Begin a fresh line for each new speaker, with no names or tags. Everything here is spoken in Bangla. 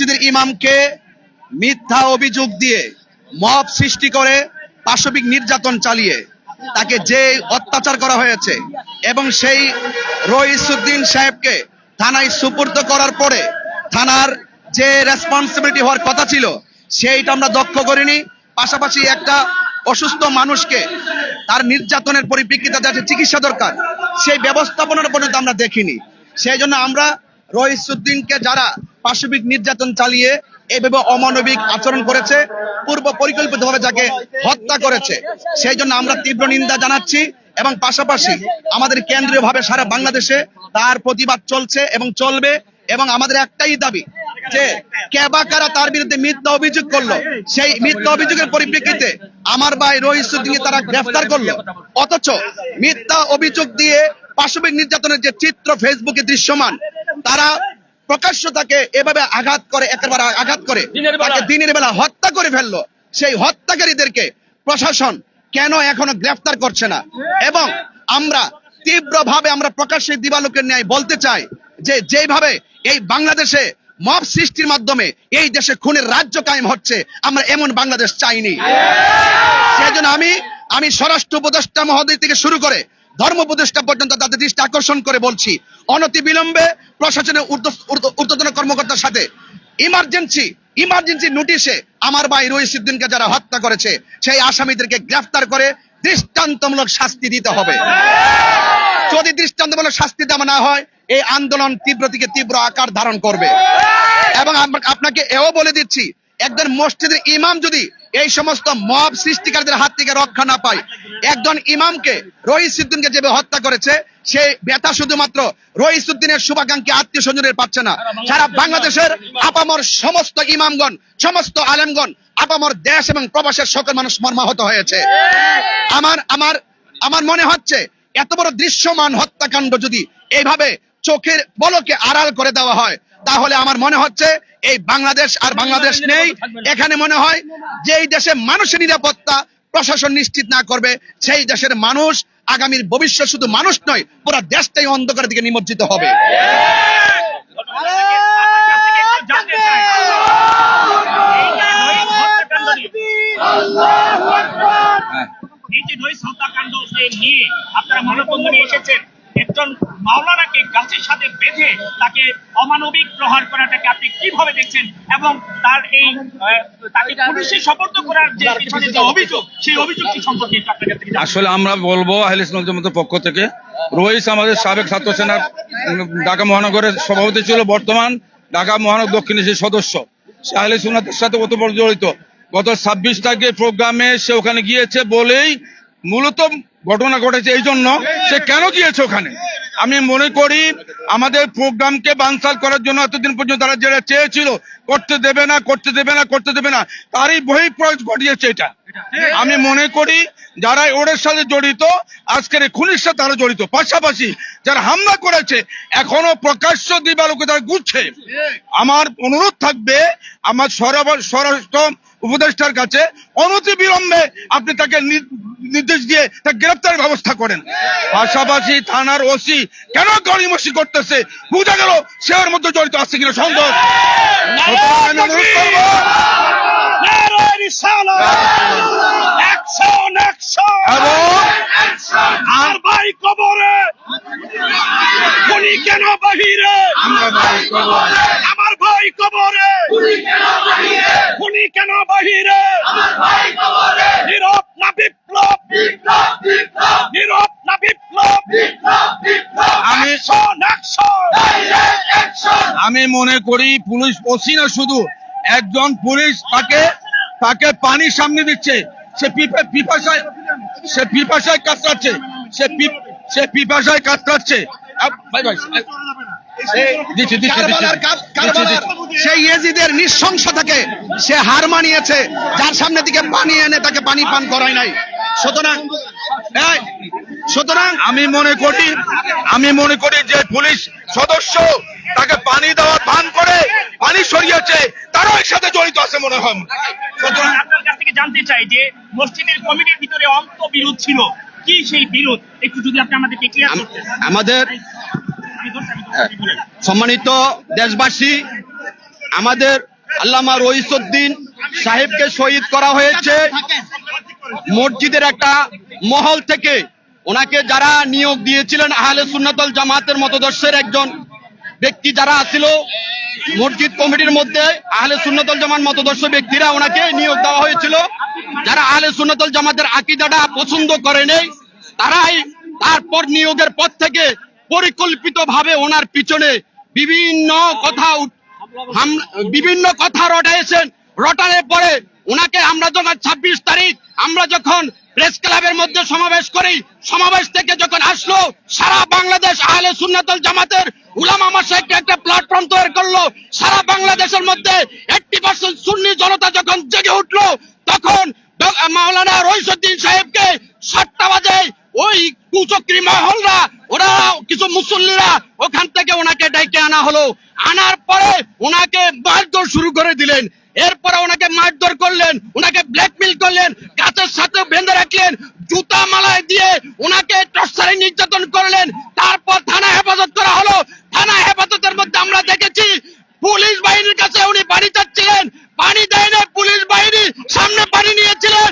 মসজিদের ইমামকে মিথ্যা অভিযোগ দিয়ে মব সৃষ্টি করে পাশবিক নির্যাতন চালিয়ে তাকে যে অত্যাচার করা হয়েছে এবং সেই রইসুদ্দিন সাহেবকে থানায় সুপর্দ করার পরে থানার যে রেসপন্সিবিলিটি হওয়ার কথা ছিল, সেইটা আমরা দক্ষ করিনি। পাশাপাশি একটা অসুস্থ মানুষকে তার নির্যাতনের পরিপ্রেক্ষিতে যাতে চিকিৎসা দরকার, সেই ব্যবস্থাপনার পর্যন্ত আমরা দেখিনি। সেই জন্য আমরা রহিসুদ্দিনকে যারা পাশবিক নির্যাতন চালিয়ে এইভাবে অমানবিক আচরণ করেছে, পূর্ব পরিকল্পিতভাবে যাকে হত্যা করেছে। সেই জন্য আমরা তীব্র নিন্দা জানাচ্ছি এবং পাশাপাশি আমাদের কেন্দ্রীয়ভাবে সারা বাংলাদেশে তার প্রতিবাদ চলছে এবং চলবে এবং আমাদের একটাই দাবি যে কেবা তার বিরুদ্ধে মিথ্যা অভিযোগ করল, সেই মিথ্যা অভিযোগের পরিপ্রেক্ষিতে আমার ভাই রহিসুদ্দিনকে তারা গ্রেফতার করল। অথচ মিথ্যা অভিযোগ দিয়ে পাশবিক নির্যাতনের যে চিত্র ফেসবুকে দৃশ্যমান, তারা প্রকাশ্য তাকে এভাবে আঘাত করে একেবারে আঘাত করে তাকে দিনের বেলা হত্যা করে ফেলল। সেই হত্যাকারীদেরকে প্রশাসন কেন এখনও গ্রেফতার করছে না? এবং আমরা তীব্রভাবে আমরা প্রকাশ্যে দিবালোকের ন্যায় বলতে চাই যে যেভাবে এই বাংলাদেশে মব সৃষ্টির মাধ্যমে এই দেশে খুনের রাজ্য কায়েম হচ্ছে আমরা এমন বাংলাদেশ চাইনি। সেই জন্য আমি আমি স্বরাষ্ট্র উপদেষ্টা মহোদয় থেকে শুরু করে ধর্ম উপদেষ্টা পর্যন্ত তাদের দৃষ্টি আকর্ষণ করে বলছি। অনতি বিলম্বে প্রশাসনের ঊর্ধ্ব- ঊর্ধ্ব- ঊর্ধ্বতন কর্মকর্তার সাথে ইমার্জেন্সি ইমার্জেন্সি নোটিশে আমার ভাই রহিসুদ্দিনকে যারা হত্যা করেছে, সেই আসামিদেরকে গ্রেফতার করে দৃষ্টান্তমূলক শাস্তি দিতে হবে। যদি দৃষ্টান্তমূলক শাস্তি দেওয়া না হয়, এই আন্দোলন তীব্র থেকে তীব্র আকার ধারণ করবে। এবং আপনাকে এও বলে দিচ্ছি, একজন মসজিদের ইমাম যদি এই সমস্ত মব সৃষ্টিকারীদের হাত থেকে রক্ষা না পায়। একজন ইমামকে রহিসুদ্দিনকে যেভাবে হত্যা করেছে, সে ব্যথা শুধুমাত্র রহিসুদ্দিনের শুভাকাঙ্ক্ষী আত্মীয় স্বজনের পাচ্ছে না। সারা বাংলাদেশের আপামর সমস্ত ইমামগণ, সমস্ত আলেমগণ, আপামর দেশ এবং প্রবাসের সকল মানুষ মর্মাহত হয়েছে। আমার আমার আমার মনে হচ্ছে এত বড় দৃশ্যমান হত্যাকাণ্ড যদি এইভাবে চোখের বলকে আড়াল করে দেওয়া হয়, তাহলে আমার মনে হচ্ছে এই বাংলাদেশ আর বাংলাদেশ নেই। এখানে মনে হয় যে এই দেশে মানুষের নিরাপত্তা প্রশাসন নিশ্চিত না করবে সেই দেশের মানুষ আগামীর ভবিষ্যৎ শুধু মানুষ নয় পুরো দেশটাই অন্ধকারের দিকে নিমজ্জিত হবে।
এই যে রইস হত্যাকাণ্ড নিয়ে এই যে নিয়ে আপনারা মানববন্ধনে এসেছেন। মাওলানাকে গাছের সাথে বেঁধে তাকে অমানবিক প্রহার করাটাকে আপনি কীভাবে দেখছেন? এবং তার এই তাকে পুলিশে সপর্দ করার যে পিছনে যে অভিযোগ সেই অভিযোগটি সম্পর্কে।
আসলে আমরা বলব আহলে পক্ষ থেকে রইস আমাদের সাবেক ছাত্র সেনার ঢাকা মহানগরের সভাপতি ছিল বর্তমান ঢাকা মহানগর দক্ষিণ এশিয়ার সদস্য। সে আহলে সুন্নাতের সাথে ওতপ্রোত জড়িত গত ছাব্বিশ তারিখে প্রোগ্রামে সে ওখানে গিয়েছে বলেই মূলত ঘটনা ঘটেছে এই জন্য। সে কেন গিয়েছে ওখানে? আমি মনে করি আমাদের প্রোগ্রামকে বানসাল করার জন্য এতদিন পর্যন্ত তারা যেটা চেয়েছিল, করতে দেবে না, করতে দেবে না, করতে দেবে না, তারই বহিঃপ্রয়োগ ঘটিয়েছে এটা। আমি মনে করি যারা ওদের সাথে জড়িত, আজকের এই খুনির সাথে তারা জড়িত। পাশাপাশি যারা হামলা করেছে, এখনও প্রকাশ্য দিবালোকে তারা ঘুরছে আমার অনুরোধ থাকবে, আমার স্বরাষ্ট্র উপদেষ্টার কাছে অনতি বিলম্বে আপনি তাকে নির্দেশ দিয়ে তা গ্রেপ্তারের ব্যবস্থা করেন। পাশাপাশি থানার ওসি কেন গড়িমসি করতেছে? বুঝা গেল সে মধ্যে জড়িত আছে কিনা সন্দেহ। আমি অনুরোধ করব
নারায়ণ রিসালাত! Action, action!
এবং
আর ভাই কবরে খুনি কেন বাহিরে
আমরা ভাই কবরে
আমার ভাই কবরে খুনি কেন বাহিরে নীরব না বিপ্লব নীরব না বিপ্লব
আমি
Action, action!
আমি মনে করি পুলিশ ওসি না শুধু একজন পুলিশ তাকে তাকে পানি সামনে দিচ্ছে। সে পিপা- পিপাসায় সে পিপাসায় কাতরাচ্ছে। সে সে পিপাসায় কাতরাচ্ছে।
সেই ইয়েজিদের নৃশংসতাকে সে হার মানিয়েছে। যার সামনে দিকে পানি এনে তাকে পানি পান করায় নাই। সুতরাং সুতরাং
আমি মনে করি আমি মনে করি যে পুলিশ সদস্য তাকে পানি দেওয়ার ভান করে পানি সরিয়েছে তারাও এর সাথে জড়িত আছে মনে হয়।
আপনার কাছ থেকে জানতে চাই যে মসজিদের কমিটির ভিতরে অন্ত বিরোধ ছিল। কি সেই বিরোধ? একটু যদি আপনি আমাদেরকে ক্লিয়ার করতেন।
আমাদের সম্মানিত দেশবাসী
আমাদের আল্লামা রইসুদ্দিন সাহেবকে শহীদ করা হয়েছে। মসজিদের একটা মহল থেকে ওনাকে যারা নিয়োগ দিয়েছিলেন আহলে সুন্নাতল জামাতের মতদর্শের একজন ব্যক্তি যারা আছিল, মসজিদ কমিটির মধ্যে আহলে সুন্নাতল জামাত মতদর্শ ব্যক্তিরা ওনাকে নিয়োগ দেওয়া হয়েছিল। যারা আহলে সুন্নাতল জামাতের আকিদাটা পছন্দ করে নেই, তারাই তারপর নিয়োগের পর থেকে পরিকল্পিতভাবে ওনার পিছনে বিভিন্ন কথা বিভিন্ন কথা রটাইছেন। রটানোর পরে ওনাকে আমরা যখন ছাব্বিশ তারিখ আমরা যখন প্রেস ক্লাবের মধ্যে সমাবেশ করি, সমাবেশ থেকে যখন আসলো, সারা বাংলাদেশ আহলে সুন্নাতল জামাতের উলামা মাসাইকে একটা প্ল্যাটফর্ম তৈরি করল। সারা বাংলাদেশের মধ্যে এইটটি পার্সেন্ট সুন্নি জনতা যখন জেগে উঠল, তখন মাওলানা রইসুদ্দিন সাহেবকে সাতটা বাজে ওই কুচক্রি মহলরা, ওরা কিছু মুসল্লিরা ওখান থেকে ওনাকে ডেকে আনা হলো। আনার পরে ওনাকে মারধর শুরু করে দিলেন। এরপরে ওনাকে মারধর করলেন, ওনাকে ব্ল্যাকমেল করলেন, গাছের সাথে বেঁধে রাখলেন, জুতা মালায় দিয়ে ওনাকে টসারে নির্যাতন করলেন, তারপর থানা
হেফাজত করা হলো। থানা হেফাজতের মধ্যে আমরা দেখেছি, পুলিশ বাহিনীর কাছে উনি বাড়ি চাচ্ছিলেন পানি দেয়নি, পুলিশ বাহিনী সামনে পানি নিয়েছিলেন